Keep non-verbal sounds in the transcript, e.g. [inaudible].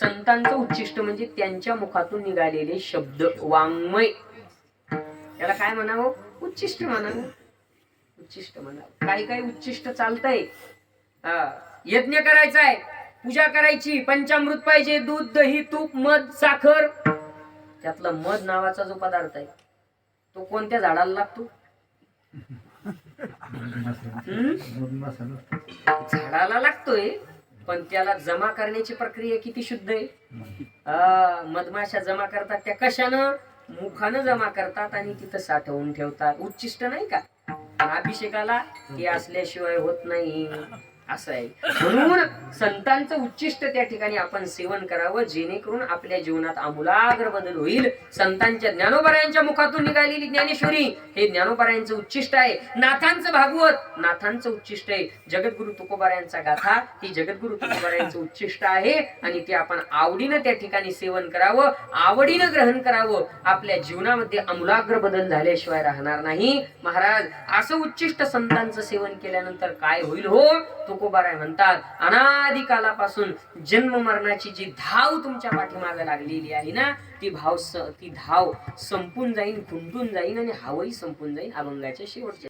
संतांचं उच्चिष्ट म्हणजे त्यांच्या मुखातून निघालेले शब्द वाङ्मय. याला काय म्हणावं? उच्चिष्ट म्हणावं. उच्चिष्ट म्हणावं. काही काही उच्चिष्ट चालतंय. यज्ञ करायचा आहे पूजा करायची पंचामृत पाहिजे दूध दही तूप मध साखर. त्यातला मध नावाचा जो पदार्थ आहे तो कोणत्या झाडाला लागतो? [laughs] हम्म? झाडाला लागतोय. पण त्याला जमा करण्याची प्रक्रिया किती शुद्ध आहे? मधमाशा जमा करतात त्या कशानं? मुखानं जमा करतात आणि तिथं साठवून ठेवतात. उच्चिष्ट नाही का? अभिषेकाला ते असल्याशिवाय होत नाही. असं आहे. म्हणून संतांचं उच्चिष्ट त्या ठिकाणी आपण सेवन करावं जेणेकरून आपल्या जीवनात आमूलाग्र बदल होईल. संतांच्या ज्ञानोबरायांच्या मुखातून निघालेली ज्ञानेश्वरी हे ज्ञानोबरायांचं उच्चिष्ट आहे. नाथांचं भागवत नाथांचं उच्चिष्ट आहे. जगद्गुरु तुकोबारायांचा गाथा ही जगद्गुरु तुकोबारायांचं उच्चिष्ट आहे. आणि ते आपण आवडीनं त्या ठिकाणी सेवन करावं आवडीनं ग्रहण करावं. आपल्या जीवनामध्ये आमूलाग्र बदल झाल्याशिवाय राहणार नाही. महाराज असं उच्चिष्ट संतांचं सेवन केल्यानंतर काय होईल हो? तुकोबाराय म्हणतात अनादी कालापासून जन्म मरणाची जी धाव तुमच्या पाठीमागे लागलेली आहे ना ती भाव स- ती धाव संपून जाईन खुंटून जाईन आणि हावही संपून जाईन अभंगाच्या शेवटच्या